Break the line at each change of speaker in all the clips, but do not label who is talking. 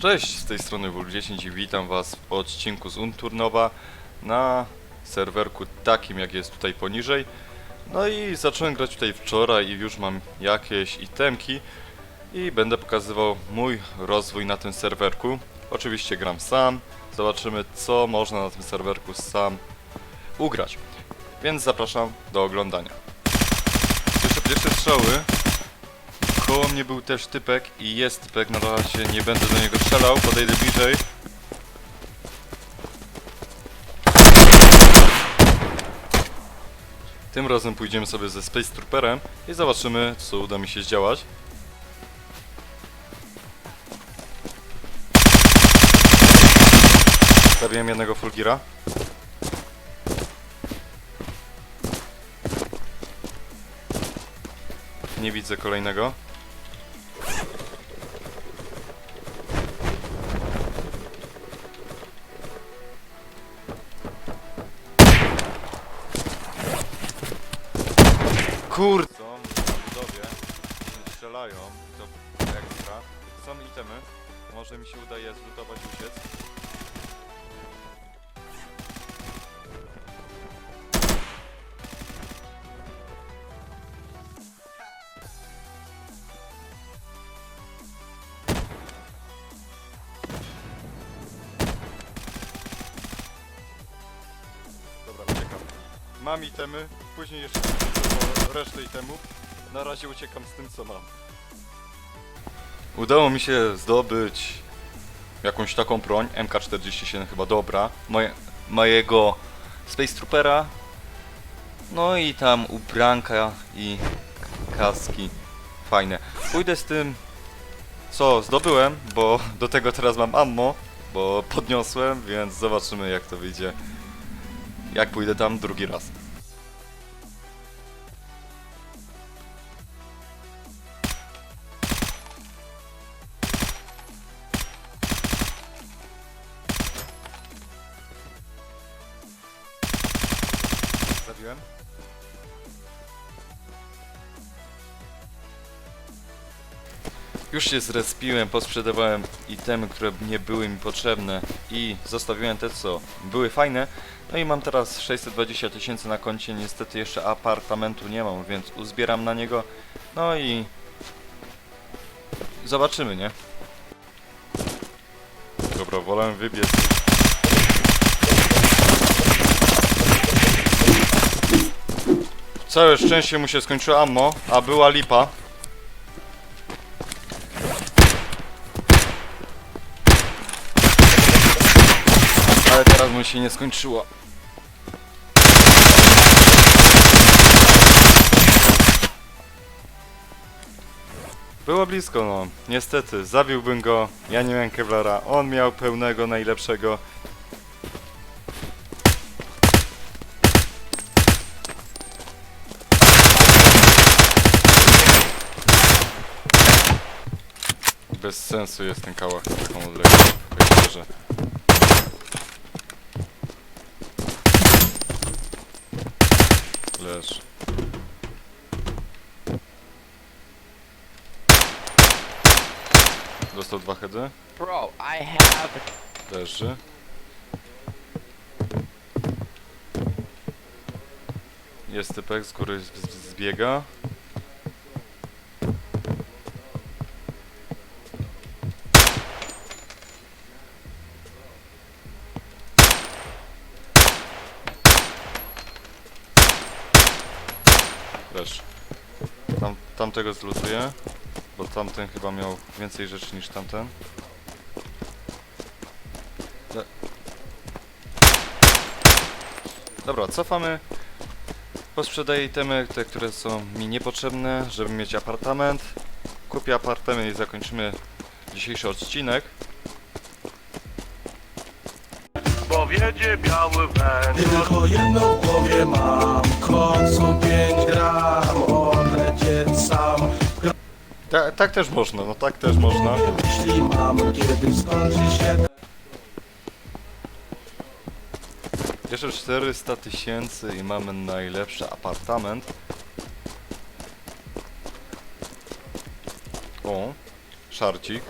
Cześć, z tej strony Wul10 i witam was w odcinku z Unturnowa na serwerku takim jak jest tutaj poniżej. No i zacząłem grać tutaj wczoraj i już mam jakieś itemki i będę pokazywał mój rozwój na tym serwerku. Oczywiście gram sam, zobaczymy co można na tym serwerku sam ugrać. Więc zapraszam do oglądania. Jeszcze pierwsze strzały. Koło mnie był też typek i jest typek, na razie nie będę do niego strzelał, podejdę bliżej. Tym razem pójdziemy sobie ze Space Trooperem i zobaczymy co uda mi się zdziałać. Zabiłem jednego Fulgira. Nie widzę kolejnego. Kurde! Są budowie, strzelają, to gra. Są itemy, może mi się uda je zlutować uciec. Mam itemy, później jeszcze resztę itemów. Na razie uciekam z tym co mam. Udało mi się zdobyć jakąś taką broń, MK47 chyba dobra, moje, mojego Space Troopera. No i tam ubranka i kaski fajne. Pójdę z tym co zdobyłem, bo do tego teraz mam ammo, bo podniosłem, więc zobaczymy jak to wyjdzie. Jak pójdę tam drugi raz. Już się zrespiłem, posprzedawałem itemy, które nie były mi potrzebne i zostawiłem te, co były fajne. No i mam teraz 620 tysięcy na koncie, niestety jeszcze apartamentu nie mam, więc uzbieram na niego. No i zobaczymy, nie? Dobra, wolę wybiec. Całe szczęście mu się skończyło ammo, a była lipa. Ale teraz mu się nie skończyło. Było blisko, no. Niestety, zabiłbym go. Ja nie miałem Kevlara. On miał pełnego, najlepszego. Bez sensu jest ten kałach na taką odległość. Tak Leż. Dostał dwa heady.
Bro, I have
Leży. Jest typek z góry zbiega. Leż. Tam, tamtego zlutuję, bo tamten chyba miał więcej rzeczy niż tamten. Dobra, cofamy. Posprzedaję itemy, te, które są mi niepotrzebne, żeby mieć apartament. Kupię apartament i zakończymy dzisiejszy odcinek.
bo wiedzie biały węgiel.
Tylko jedno w głowie mam
Ta, tak też można, no tak też można.
Jeśli mam Kiedy skończy się
Jeszcze 400 tysięcy i mamy najlepszy apartament. O, szarcik.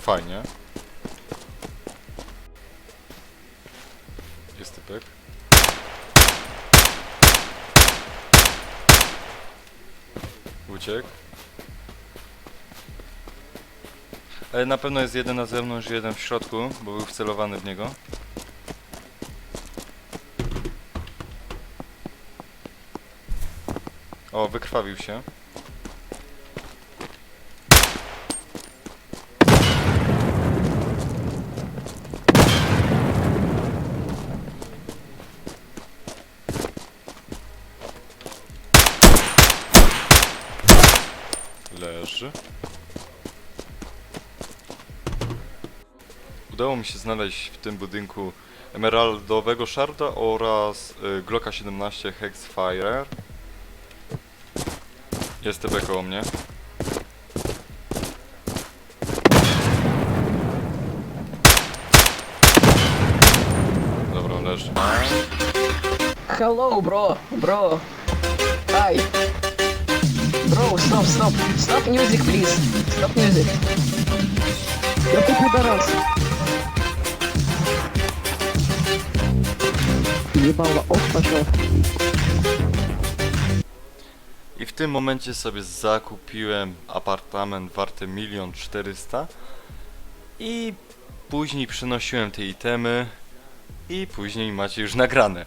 fajnie. Jest typek. Uciekł. Ale na pewno jest jeden na zewnątrz, jeden w środku, bo był wcelowany w niego. O, wykrwawił się. Leży. Udało mi się znaleźć w tym budynku emeraldowego sharda oraz y, Glocka 17 Hexfire. Jest TB koło mnie. Dobra, leży.
Hello, bro, bro. Hi. No, stop, stop. Stop music, please. Stop music. Ja tu chyba raz. Jebała, odpa.
I w tym momencie sobie zakupiłem apartament warty 1 400 i później przenosiłem te itemy i później macie już nagrane.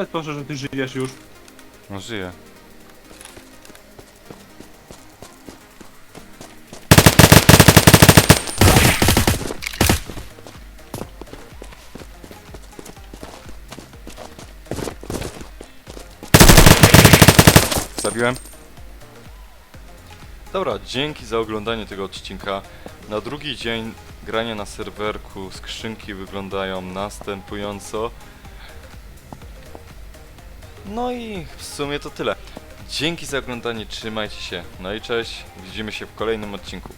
Powiedz proszę, że ty żyjesz już.
No żyje. Zabiłem. Dobra, dzięki za oglądanie tego odcinka. Na drugi dzień grania na serwerku skrzynki wyglądają następująco. No i w sumie to tyle. Dzięki za oglądanie, trzymajcie się. No i cześć, widzimy się w kolejnym odcinku.